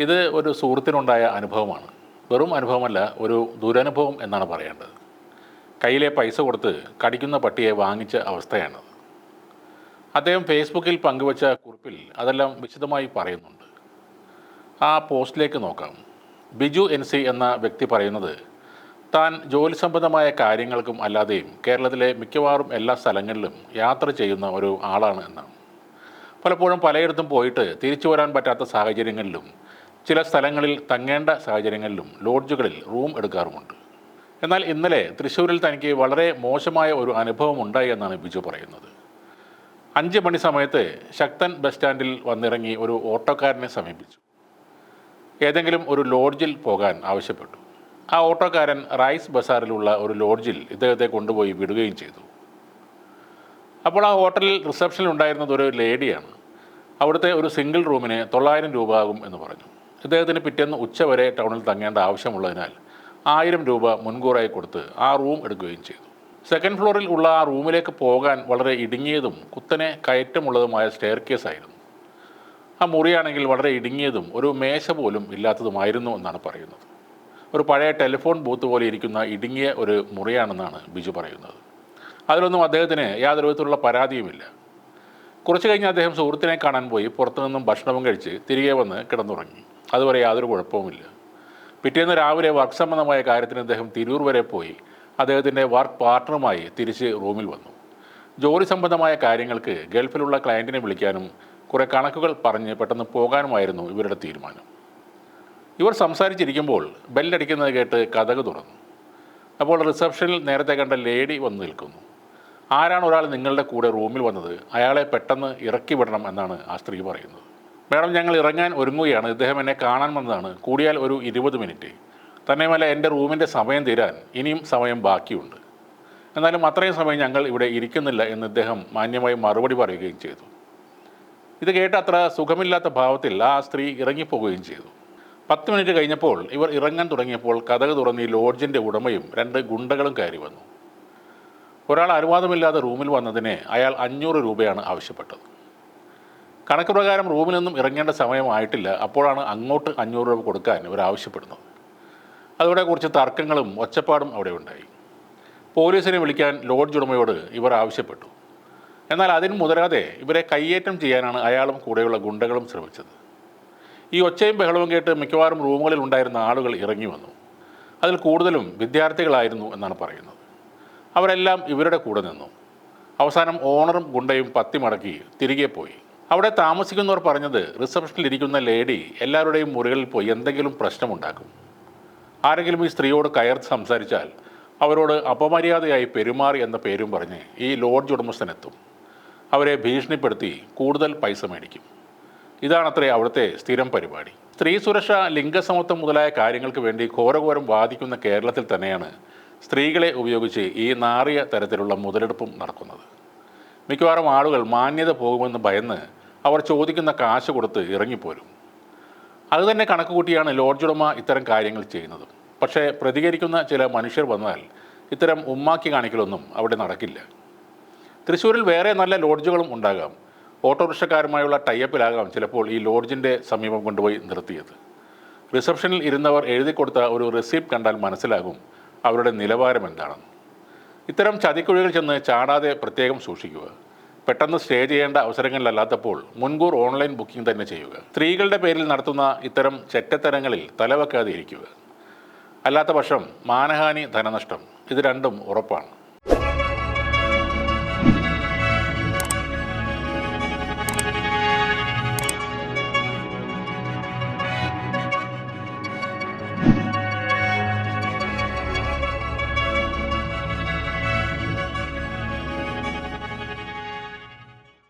ഇത് ഒരു സുഹൃത്തിനുണ്ടായ അനുഭവമാണ്. വെറും അനുഭവമല്ല ഒരു ദുരനുഭവം എന്നാണ് പറയേണ്ടത്. കയ്യിലെ പൈസ കൊടുത്ത് കടിക്കുന്ന പട്ടിയെ വാങ്ങിച്ച അവസ്ഥയാണത്. അദ്ദേഹം ഫേസ്ബുക്കിൽ പങ്കുവച്ച കുറിപ്പിൽ അതെല്ലാം വിശദമായി പറയുന്നുണ്ട്. ആ പോസ്റ്റിലേക്ക് നോക്കാം. ബിജു എൻ സി എന്ന വ്യക്തി പറയുന്നത് താൻ ജോലി സംബന്ധമായ കാര്യങ്ങൾക്കും അല്ലാതെയും കേരളത്തിലെ മിക്കവാറും എല്ലാ സ്ഥലങ്ങളിലും യാത്ര ചെയ്യുന്ന ഒരു ആളാണ് എന്നാണ്. പലപ്പോഴും പലയിടത്തും പോയിട്ട് തിരിച്ചു വരാൻ പറ്റാത്ത സാഹചര്യങ്ങളിലും ചില സ്ഥലങ്ങളിൽ തങ്ങേണ്ട സാഹചര്യങ്ങളിലും ലോഡ്ജുകളിൽ റൂം എടുക്കാറുമുണ്ട്. എന്നാൽ ഇന്നലെ തൃശ്ശൂരിൽ തനിക്ക് വളരെ മോശമായ ഒരു അനുഭവം ഉണ്ടായി എന്നാണ് ബിജു പറയുന്നത്. അഞ്ച് മണി സമയത്ത് ശക്തൻ ബസ് സ്റ്റാൻഡിൽ വന്നിറങ്ങി ഒരു ഓട്ടോക്കാരനെ സമീപിച്ചു. ഏതെങ്കിലും ഒരു ലോഡ്ജിൽ പോകാൻ ആവശ്യപ്പെട്ടു. ആ ഓട്ടോക്കാരൻ റൈസ് ബസാറിലുള്ള ഒരു ലോഡ്ജിൽ ഇദ്ദേഹത്തെ കൊണ്ടുപോയി വിടുകയും ചെയ്തു. അപ്പോൾ ആ ഹോട്ടലിൽ റിസപ്ഷനിൽ ഉണ്ടായിരുന്നത് ഒരു ലേഡിയാണ്. അവിടുത്തെ ഒരു സിംഗിൾ റൂമിന് തൊള്ളായിരം രൂപ ആകും എന്ന് പറഞ്ഞു. ഇദ്ദേഹത്തിന് പിറ്റേന്ന് ഉച്ചവരെ ടൗണിൽ തങ്ങേണ്ട ആവശ്യമുള്ളതിനാൽ ആയിരം രൂപ മുൻകൂറായി കൊടുത്ത് ആ റൂം എടുക്കുകയും ചെയ്തു. സെക്കൻഡ് ഫ്ലോറിൽ ഉള്ള ആ റൂമിലേക്ക് പോകാൻ വളരെ ഇടുങ്ങിയതും കുത്തനെ കയറ്റമുള്ളതുമായ സ്റ്റെയർ കേസ് ആയിരുന്നു. ആ മുറിയാണെങ്കിൽ വളരെ ഇടുങ്ങിയതും ഒരു മേശ പോലും ഇല്ലാത്തതുമായിരുന്നു എന്നാണ് പറയുന്നത്. ഒരു പഴയ ടെലിഫോൺ ബൂത്ത് പോലെ ഇരിക്കുന്ന ഇടുങ്ങിയ ഒരു മുറിയാണെന്നാണ് ബിജു പറയുന്നത്. അതിലൊന്നും അദ്ദേഹത്തിന് യാതൊരു വിധത്തിലുള്ള പരാതിയുമില്ല. കുറച്ച് കഴിഞ്ഞ് അദ്ദേഹം സുഹൃത്തിനെ കാണാൻ പോയി പുറത്തുനിന്നും ഭക്ഷണവും കഴിച്ച് തിരികെ വന്ന് കിടന്നുറങ്ങി. അതുവരെ യാതൊരു കുഴപ്പവുമില്ല. പിറ്റേന്ന് രാവിലെ വർക്ക് സംബന്ധമായ കാര്യത്തിന് അദ്ദേഹം തിരൂർ വരെ പോയി. അദ്ദേഹത്തിന്റെ വർക്ക് പാർട്ട്ണറുമായി തിരിച്ച് റൂമിൽ വന്നു. ജോലി സംബന്ധമായ കാര്യങ്ങൾക്ക് ഗൾഫിലുള്ള ക്ലയന്റിനെ വിളിക്കാനും കുറേ കണക്കുകൾ പറഞ്ഞ് പെട്ടെന്ന് പോകാനുമായിരുന്നു ഇവരുടെ തീരുമാനം. ഇവർ സംസാരിച്ചിരിക്കുമ്പോൾ ബെല്ലടിക്കുന്നത് കേട്ട് കഥക് തുറന്നു. അപ്പോൾ റിസപ്ഷനിൽ നേരത്തെ കണ്ട ലേഡി വന്ന് നിൽക്കുന്നു. ആരാണ് ഒരാൾ നിങ്ങളുടെ കൂടെ റൂമിൽ വന്നത്? അയാളെ പെട്ടെന്ന് ഇറക്കി വിടണം എന്നാണ് ആ സ്ത്രീ പറയുന്നത്. മാഡം ഞങ്ങൾ ഇറങ്ങാൻ ഒരുങ്ങുകയാണ്. ഇദ്ദേഹം എന്നെ കാണാൻ വന്നതാണ്. കൂടിയാൽ ഒരു ഇരുപത് മിനിറ്റ്. തന്നെയുമല്ല എന്റെ റൂമിന്റെ സമയം തീരാൻ ഇനിയും സമയം ബാക്കിയുണ്ട്. എന്നാലും അത്രയും സമയം ഞങ്ങൾ ഇവിടെ ഇരിക്കുന്നില്ല എന്ന് ഇദ്ദേഹം മാന്യമായി മറുപടി പറയുകയും ചെയ്തു. ഇത് കേട്ട് അത്ര സുഖമില്ലാത്ത ഭാവത്തിൽ ആ സ്ത്രീ ഇറങ്ങിപ്പോവുകയും ചെയ്തു. പത്ത് മിനിറ്റ് കഴിഞ്ഞപ്പോൾ ഇവർ ഇറങ്ങാൻ തുടങ്ങിയപ്പോൾ കഥക തുറന്ന് ലോഡ്ജിന്റെ ഉടമയും രണ്ട് ഗുണ്ടകളും കയറി വന്നു. ഒരാൾ അനുവാദമില്ലാതെ റൂമിൽ വന്നതിന് അയാൾ അഞ്ഞൂറ് രൂപയാണ് ആവശ്യപ്പെട്ടത്. കണക്ക് പ്രകാരം റൂമിൽ നിന്നും ഇറങ്ങേണ്ട സമയമായിട്ടില്ല. അപ്പോഴാണ് അങ്ങോട്ട് അഞ്ഞൂറ് രൂപ കൊടുക്കാൻ ഇവർ ആവശ്യപ്പെടുന്നത്. അതോടെ കുറച്ച് തർക്കങ്ങളും ഒച്ചപ്പാടും അവിടെ ഉണ്ടായി. പോലീസിനെ വിളിക്കാൻ ലോഡ്ജ് ഉടമയോട് ഇവർ ആവശ്യപ്പെട്ടു. എന്നാൽ അതിന് മുതലാതെ ഇവരെ കയ്യേറ്റം ചെയ്യാനാണ് അയാളും കൂടെയുള്ള ഗുണ്ടകളും ശ്രമിച്ചത്. ഈ ഒച്ചയും ബഹളവും കേട്ട് മിക്കവാറും റൂമുകളിൽ ഉണ്ടായിരുന്ന ആളുകൾ ഇറങ്ങി വന്നു. അതിൽ കൂടുതലും വിദ്യാർത്ഥികളായിരുന്നു എന്നാണ് പറയുന്നത്. അവരെല്ലാം ഇവരുടെ കൂടെ നിന്നു. അവസാനം ഓണറും ഗുണ്ടയും പത്തി മടക്കി തിരികെ പോയി. അവിടെ താമസിക്കുന്നവർ പറഞ്ഞത് റിസപ്ഷനിൽ ഇരിക്കുന്ന ലേഡി എല്ലാവരുടെയും മുറികളിൽ പോയി എന്തെങ്കിലും പ്രശ്നമുണ്ടാക്കും. ആരെങ്കിലും ഈ സ്ത്രീയോട് കയർത്ത് സംസാരിച്ചാൽ അവരോട് അപമര്യാദയായി പെരുമാറി എന്ന പേരും പറഞ്ഞ് ഈ ലോഡ്ജ് ഉടമസ്ഥനെത്തും. അവരെ ഭീഷണിപ്പെടുത്തി കൂടുതൽ പൈസ മേടിക്കും. ഇതാണത്രേ അവിടുത്തെ സ്ഥിരം പരിപാടി. സ്ത്രീ സുരക്ഷ ലിംഗസമത്വം മുതലായ കാര്യങ്ങൾക്ക് വേണ്ടി ഘോരഘോരം വാദിക്കുന്ന കേരളത്തിൽ തന്നെയാണ് സ്ത്രീകളെ ഉപയോഗിച്ച് ഈ നാറിയ തരത്തിലുള്ള മുതലെടുപ്പും നടക്കുന്നത്. മിക്കവാറും ആളുകൾ മാന്യത പോകുമെന്ന് ഭയന്ന് അവർ ചോദിക്കുന്ന കാശ് കൊടുത്ത് ഇറങ്ങിപ്പോരും. അതുതന്നെ കണക്ക് കൂട്ടിയാണ് ഇത്തരം കാര്യങ്ങൾ ചെയ്യുന്നത്. പക്ഷേ പ്രതികരിക്കുന്ന ചില മനുഷ്യർ വന്നാൽ ഇത്തരം ഉമ്മാക്കി കാണിക്കലൊന്നും അവിടെ നടക്കില്ല. തൃശ്ശൂരിൽ വേറെ നല്ല ലോഡ്ജുകളും ഉണ്ടാകാം. ഓട്ടോറിക്ഷക്കാരുമായുള്ള ടൈപ്പിലാകാം ചിലപ്പോൾ ഈ ലോഡ്ജിന്റെ സമീപം കൊണ്ടുപോയി നിർത്തിയത്. റിസപ്ഷനിൽ ഇരുന്നവർ എഴുതി കൊടുത്ത ഒരു റെസിപ്റ്റ് കണ്ടാൽ മനസ്സിലാകും അവരുടെ നിലവാരം എന്താണെന്ന്. ഇത്തരം ചതിക്കുഴികൾ ചെന്ന് ചാടാതെ പ്രത്യേകം സൂക്ഷിക്കുക. പെട്ടെന്ന് സ്റ്റേ ചെയ്യേണ്ട അവസരങ്ങളിലല്ലാത്തപ്പോൾ മുൻകൂർ ഓൺലൈൻ ബുക്കിംഗ് തന്നെ ചെയ്യുക. സ്ത്രീകളുടെ പേരിൽ നടത്തുന്ന ഇത്തരം ചെറ്റത്തരങ്ങളിൽ തലവെക്കാതെ ഇരിക്കുക അല്ലാത്ത പക്ഷം മാനഹാനി ധനനഷ്ടം ഇത് രണ്ടും ഉറപ്പാണ്.